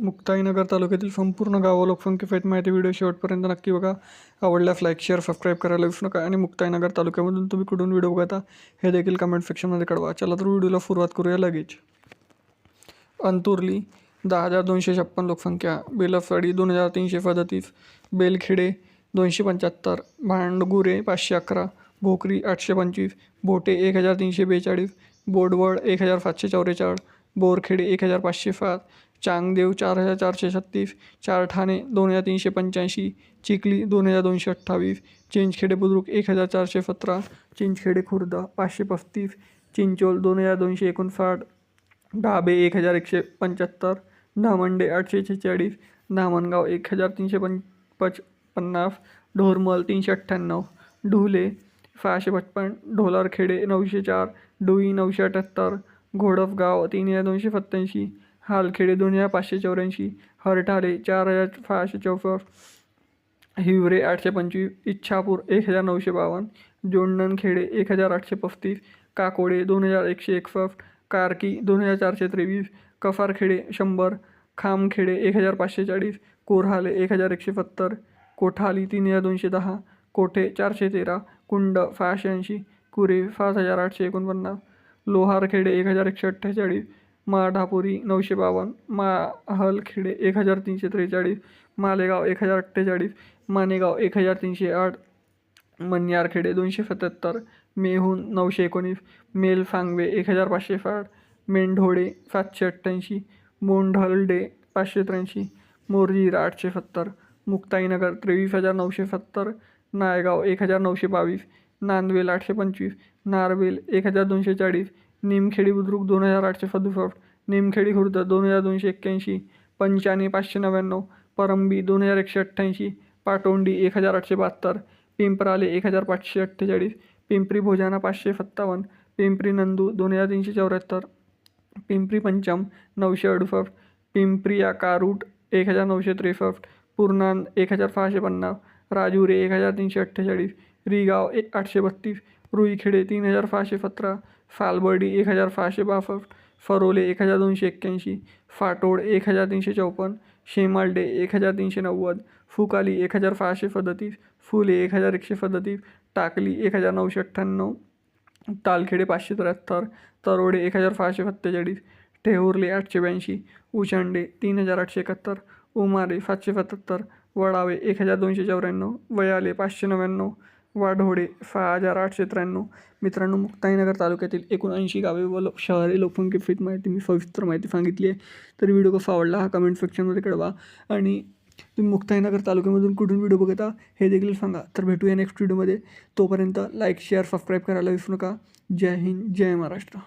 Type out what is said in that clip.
मुक्ताईनगर तालुक्यातील संपूर्ण गाव लोकसंख्येसहित माहिती व्हिडिओ शेवटपर्यंत नक्की बघा. आवडल्यास लाईक शेअर सबस्क्राईब करायला विसरू नका आणि मुक्ताईनगर तालुक्यामधून तुम्ही कुठून व्हिडिओ बघता हे देखील कमेंट सेक्शनमध्ये कळवा. चला तर व्हिडिओला सुरुवात करूया लगेच. अंतुर्ली दहा हजार दोनशे छप्पन लोकसंख्या. बेलफवाडी दोन हजार तीनशे सदतीस बेलखेडे दोनशे पंच्याहत्तर. भांडगुरे पाचशे अकरा. भोकरी आठशे पंचवीस. भोटे एक हजार तीनशे बेचाळीस. बोडवळ एक हजार सातशे चौवेचाळीस बोरखेडे एक हजार पाचशे सात. चांगदेव चार हजार चारशे छत्तीस चार ठाणे दोन हजार तीनशे पंच्याऐंशी चिखली दोन हजार दोनशे अठ्ठावीस चिंचखेडे बुद्रुक एक हजार चारशे सतरा चिंचखेडे खुर्द पाचशे पस्तीस चिंचोल दोन हजार दोनशे एकोणसाठ डाबे एक हजार एकशे पंच्याहत्तर धामंडे आठशे छेचाळीस धामणगाव एक हजार तीनशे पं पच पन्नास ढोरमल तीनशे अठ्ठ्याण्णव ढुले सहाशे पचपन ढोलारखेडे नऊशे चार डुई नऊशे अठ्ठ्याहत्तर घोडफगाव तीन हजार दोनशे सत्त्याऐंशी हालखेडे दोन हजार पाचशे चौऱ्याऐंशी हरठाले चार हजार सहाशे चौसष्ट हिवरे आठशे पंचवीस इच्छापूर एक हजार नऊशे बावन्न जोंडणखेडे एक हजार आठशे पस्तीस काकोडे दोन हजार एकशे एकसष्ट कारकी दोन हजार चारशे त्रेवीस कफारखेडे शंभर खामखेडे एक हजार पाचशे चाळीस कोरहाले एक हजार एकशे सत्तर कोठाली तीन हजार दोनशे दहा कोठे चारशे तेरा कुंड सहाशे ऐंशी कुरे पाच हजार आठशे एकोणपन्नास लोहारखेडे एक हजार एकशे अठ्ठेचाळीस माढापुरी नऊशे बावन्न माहलखेडे एक हजार तीनशे त्रेचाळीस मालेगाव एक हजार अठ्ठेचाळीस मानेगाव एक हजार तीनशे आठ मन्यारखेडे दोनशे सत्याहत्तर मेहून नऊशे एकोणीस मेलफांगवे एक हजार पाचशे साठ मेंढोडे सातशे अठ्ठ्याऐंशी मोंढलडे पाचशे त्र्याऐंशी मोरजीरा आठशे सत्तर मुक्ताईनगर त्रेवीस हजार नऊशे सत्तर नायगाव एक हजार नऊशे बावीस नांदवेल आठशे पंचवीस नारवेल एक हजार दोनशे चाळीस निमखेडी बुद्रुक दोन हजार आठशे सदुसष्ट निमखेडी खुर्द दोन हजार दोनशे एक्क्याऐंशी पंचाणे पाचशे नव्याण्णव परंबी दोन हजार एकशे अठ्ठ्याऐंशी पाटोंडी एक हजार आठशे बहात्तर पिंपराले एक हजार पाचशे अठ्ठेचाळीस पिंपरी भोजाना पाचशे सत्तावन्न पिंपरी नंदू दोन हजार तीनशे चौऱ्याहत्तर पिंपरी पंचम नऊशे अडुसष्ट पिंपरी कारूट एक हजार नऊशे त्रेसष्ट पूर्णांत एक हजार सहाशे पन्नास राजुरे एक हजार तीनशे अठ्ठेचाळीस रिगाव एक आठशे बत्तीस रुईखेडे तीन हजार सहाशे सतरा सालबर्डी एक हजार सहाशे बासष्ट फरोले एक हजार दोनशे एक्क्याऐंशी फाटोड एक हजार तीनशे चौपन्न शेमालडे एक हजार तीनशे नव्वद फुकाली एक हजार सहाशे सदतीस फुले एक हजार एकशे सदतीस टाकली एक हजार नऊशे अठ्ठ्याण्णव तालखेडे पाचशे त्र्याहत्तर तरोडे एक हजार सहाशे सत्तेचाळीस ठेहुर्ले आठशे ब्याऐंशी उचंडे तीन हजार आठशे एकाहत्तर उमारे सातशे सत्याहत्तर वडावे एक हजार दोनशे चौऱ्याण्णव वयाले पाचशे नव्याण्णव वाढोडे सहा हजार आठशे त्र्याण्णव. मित्रांनो मुक्ताईनगर तालुक्यातील एकूण ऐंशी गावे व लो शहरी लोकसंख्येफित माहिती मी सविस्तर माहिती सांगितली आहे. तर व्हिडिओ कसा आवडला हा कमेंट सेक्शनमध्ये कळवा. आणि तुम्ही मुक्ताईनगर तालुक्यामधून कुठून व्हिडिओ बघता हे देखील सांगा. तर भेटूया नेक्स्ट व्हिडिओमध्ये तोपर्यंत लाईक शेअर सबस्क्राईब करायला विसरू नका. जय हिंद जय महाराष्ट्र.